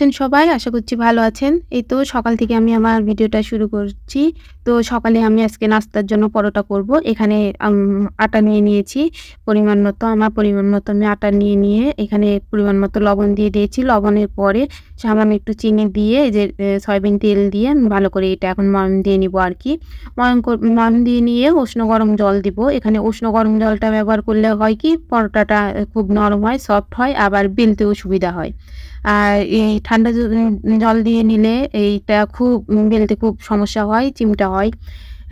আছেন সবাই? আশা করছি ভালো আছেন। এই তো সকাল থেকে আমি আমার ভিডিওটা শুরু করছি। তো সকালে আমি আজকে নাস্তার জন্য পরোটা করব। এখানে আটা নিয়ে নিয়েছি পরিমাণ মতো। আমার পরিমাণ মতো আমি আটা নিয়ে নিয়ে এখানে পরিমাণ মতো লবণ দিয়ে দিয়েছি। লবণের পরে সামান্য একটু চিনি দিয়ে যে সয়াবিন তেল দিয়ে ভালো করে এটা এখন ময়ান দিয়ে নিব আরকি। ময়ান কর ময়ান দিয়ে নিয়ে উষ্ণ গরম জল দিব। এখানে উষ্ণ গরম জলটা ব্যবহার করলে হয় কি পরোটাটা খুব নরম হয়, সফট হয় আবার বেলতেও সুবিধা হয়। আর এই ঠান্ডা জল দিয়ে নিলে এইটা খুব বেলতে খুব সমস্যা হয়, চিমটা হয়।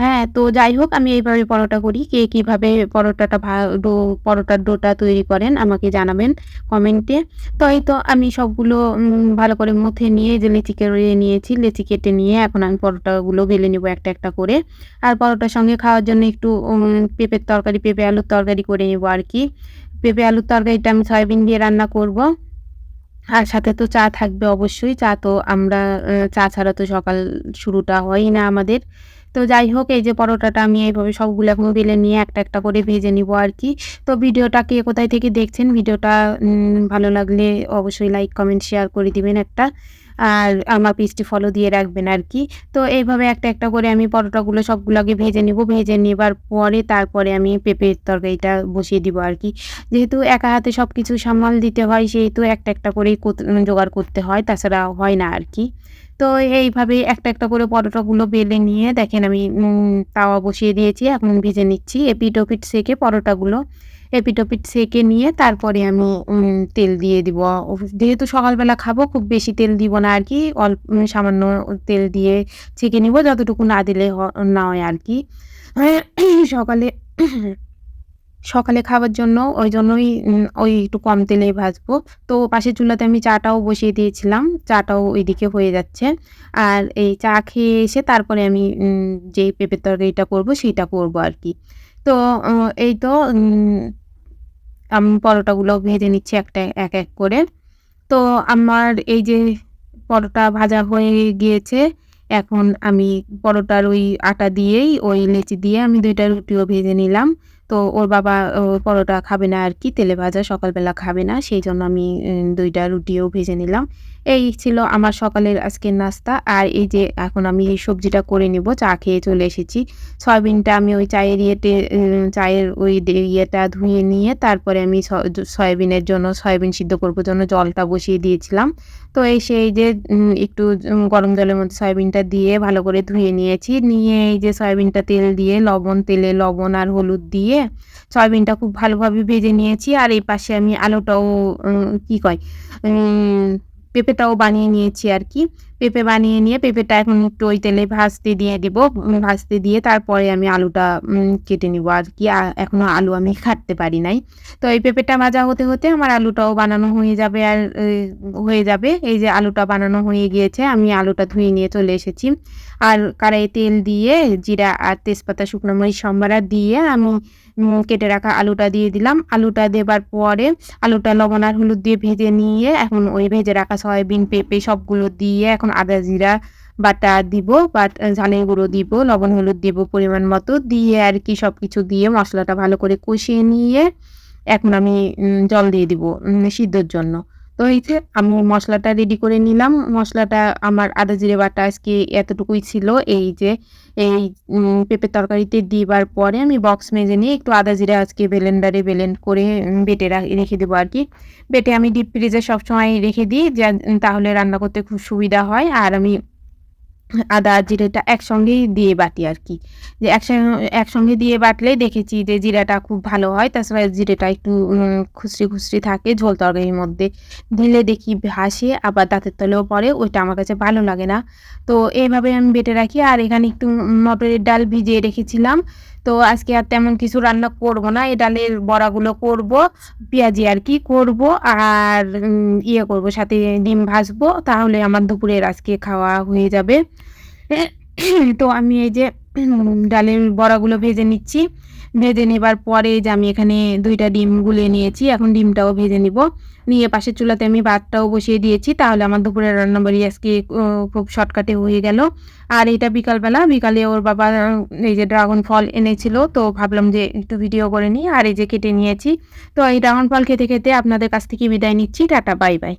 হ্যাঁ, তো যাই হোক আমি এইভাবে পরোটা করি। কে কীভাবে পরোটাটা ডো পরোটার ডোটা তৈরি করেন আমাকে জানাবেন কমেন্টে। তো এই তো আমি সবগুলো ভালো করে মুথে নিয়ে যে লেচি কেটে নিয়েছি, লেচি কেটে নিয়ে এখন আমি পরোটাগুলো বেলে নিব একটা, একটা করে। আর পরোটার সঙ্গে খাওয়ার জন্য একটু পেঁপের তরকারি, পেঁপে আলুর তরকারি করে নেব আর কি পেঁপে আলুর তরকারিটা আমি সয়াবিন দিয়ে রান্না করব। আর সাথে তো চা থাকবে অবশ্যই। চা তো আমরা চা ছাড়া তো সকাল শুরুটা হয় না আমাদের। তো যাই হোক এই যে পরোটাটা আমি এইভাবে সবগুলো এখন বেলে নিয়ে একটা, একটা করে ভেজে নিব আর কি তো ভিডিওটা কে কোথায় থেকে দেখছেন ভিডিওটা ভালো লাগলে অবশ্যই লাইক, কমেন্ট, শেয়ার করে দিবেন একটা। আর আমার পিসটি ফলো দিয়ে রাখবেন আর কি তো এইভাবে একটা, একটা করে আমি পরোটাগুলো সবগুলো আগে ভেজে নিব। ভেজে নেবার পরে তারপরে আমি পেঁপের তরকারিটা বসিয়ে দিব আর কি যেহেতু একা হাতে সব কিছু সামাল দিতে হয় সেহেতু একটা, একটা করেই জোগাড় করতে হয়। তাছাড়া হয় না আর কি তো এইভাবে একটা, একটা করে পরোটাগুলো বেলে নিয়ে দেখেন আমি তাওয়া বসিয়ে দিয়েছি। এখন ভেজে নিচ্ছি। এপিঠ-ওপিঠ সেঁকে পরোটাগুলো এপিঠ-ওপিঠ সেঁকে নিয়ে তারপরে আমি তেল দিয়ে দিব। যেহেতু সকালবেলা খাব, খুব বেশি তেল দিব না আর কি, অল্প সামান্য তেল দিয়ে ছেঁকে নিব, যতটুকু না দিলে হ নয় আরকি। সকালে সকালে খাওয়ার জন্য, ওই জন্যই ওই একটু কম তেলেই ভাজবো। তো পাশের চুলাতে আমি চাটাও বসিয়ে দিয়েছিলাম। চাটাও ওইদিকে হয়ে যাচ্ছে। আর এই চা খেয়ে এসে তারপরে আমি, উম যে পেঁপের তরকারিটা করব, সেইটা করব আরকি। তো এই তো আমি পরোটাগুলো ভেজে নিচ্ছি একটা এক, এক করে। তো আমার এই যে পরোটা ভাজা হয়ে গিয়েছে। এখন আমি পরোটার ওই আটা দিয়েই ওই লেচি দিয়ে আমি দুইটা রুটিও ভেজে নিলাম। তো ওর বাবা পরোটা খাবে না আর কি তেলে ভাজা সকালবেলা খাবে না। সেই জন্য আমি দুইটা রুটিও ভেজে নিলাম। এই ছিল আমার সকালের আজকের নাস্তা। আর এই যে এখন আমি এই সবজিটা করে নিব। চা খেয়ে চলে এসেছি। সয়াবিনটা আমি ওই চায়ের ইয়েতে চায়ের ওই ইয়েটা ধুয়ে নিয়ে তারপরে আমি সয়াবিনের জন্য, সয়াবিন সিদ্ধ করব জন্য জলটা বসিয়ে দিয়েছিলাম। তো এই সেই যে একটু গরম জলের মধ্যে সয়াবিনটা দিয়ে ভালো করে ধুয়ে নিয়েছি। নিয়ে এই যে সয়াবিনটা তেল দিয়ে, লবণ, তেলে লবণ আর হলুদ দিয়ে সয়াবিনটা খুব ভালোভাবে ভেজে নিয়েছি। আর এই পাশে আমি আলুটাও কি কয় পেঁপেটাও বানিয়ে নিয়েছি আরকি। পেঁপে বানিয়ে নিয়ে পেঁপেটা এখন একটু ওই তেলে ভাজতে দিয়ে দিব। ভাজতে দিয়ে তারপরে আমি আলুটা কেটে নিব আর কি এখনও আলু আমি কাটতে পারি নাই। তো এই পেঁপেটা ভাজা হতে, হতে আমার আলুটাও বানানো হয়ে যাবে আর হয়ে যাবে। এই যে আলুটা বানানো হয়ে গিয়েছে। আমি আলুটা ধুয়ে নিয়ে চলে এসেছি। আর কড়াইয়ে তেল দিয়ে জিরা আর তেজপাতা, শুকনো মরিচ, সম্বারা দিয়ে আমি কেটে রাখা আলুটা দিয়ে দিলাম। আলুটা দেবার পরে আলুটা লবণ আর হলুদ দিয়ে ভেজে নিয়ে এখন ওই ভেজে রাখা সয়াবিন, পেঁপে সবগুলো দিয়ে এখন আদা জিরা বাটা দিব। বা ঝালের গুঁড়ো দিব, লবণ হলুদ দিব পরিমাণ মতো। দিয়ে আর কি সব কিছু দিয়ে মশলাটা ভালো করে কষিয়ে নিয়ে এখন আমি জল দিয়ে দিব সিদ্ধর জন্য। তো এই যে আমি মশলাটা রেডি করে নিলাম। মশলাটা আমার আদা জিরে বাটা আজকে এতটুকুই ছিল। এই যে, এই পেঁপে পেঁপের তরকারিতে দিবার পরে আমি বক্স মেজে নিয়ে একটু আদা জিরে আজকে বেলেন্ডারে বেলেন্ড করে বেটে রেখে দেবো আর কি বেটে আমি ডিপ ফ্রিজে সবসময় রেখে দিই, যা, তাহলে রান্না করতে খুব সুবিধা হয়। আর আমি আদা, জিরেটা একসঙ্গেই দিয়ে বাটি আর কি যে একসঙ্গে একসঙ্গে দিয়ে বাটলেই দেখেছি যে জিরাটা খুব ভালো হয়। তাছাড়া জিরেটা একটু খুচরি খুচরি থাকে ঝোল তরকারির মধ্যে। ঢেলে দেখি ভাসে, আবার দাঁতের তলেও পড়ে। ওইটা আমার কাছে ভালো লাগে না। তো এইভাবে আমি বেটে রাখি। আর এখানে একটু মটরের ডাল ভিজিয়ে রেখেছিলাম। তো আজকে আর তেমন কিছু রান্না করব না। এই ডালের বড়াগুলো করব। পেঁয়াজি আর কি করব। আর ইয়ে করব, সাথে ডিম ভাজবো। তাহলে আমার দুপুরের আজকে খাওয়া হয়ে যাবে। তো আমি এই যে ডালের বড়াগুলো ভেজে নিচ্ছি। ভেজে নেবার পরে যে আমি এখানে দুইটা ডিম গুলে নিয়েছি। এখন ডিমটাও ভেজে নিব। নিয়ে পাশের চুলাতে আমি ভাতটাও বসিয়ে দিয়েছি। তাহলে আমার দুপুরের রান্না রান্নাবাড়ি আজকে খুব শর্টকাটে হয়ে গেল। আর এটা বিকালবেলা। বিকালে ওর বাবা এই যে ড্রাগন ফল এনেছিল। তো ভাবলাম যে একটু ভিডিও করে নিই। আর এই যে কেটে নিয়েছি। তো এই ড্রাগন ফল খেতে, খেতে আপনাদের কাছ থেকে বিদায় নিচ্ছি। Tata bye, bye.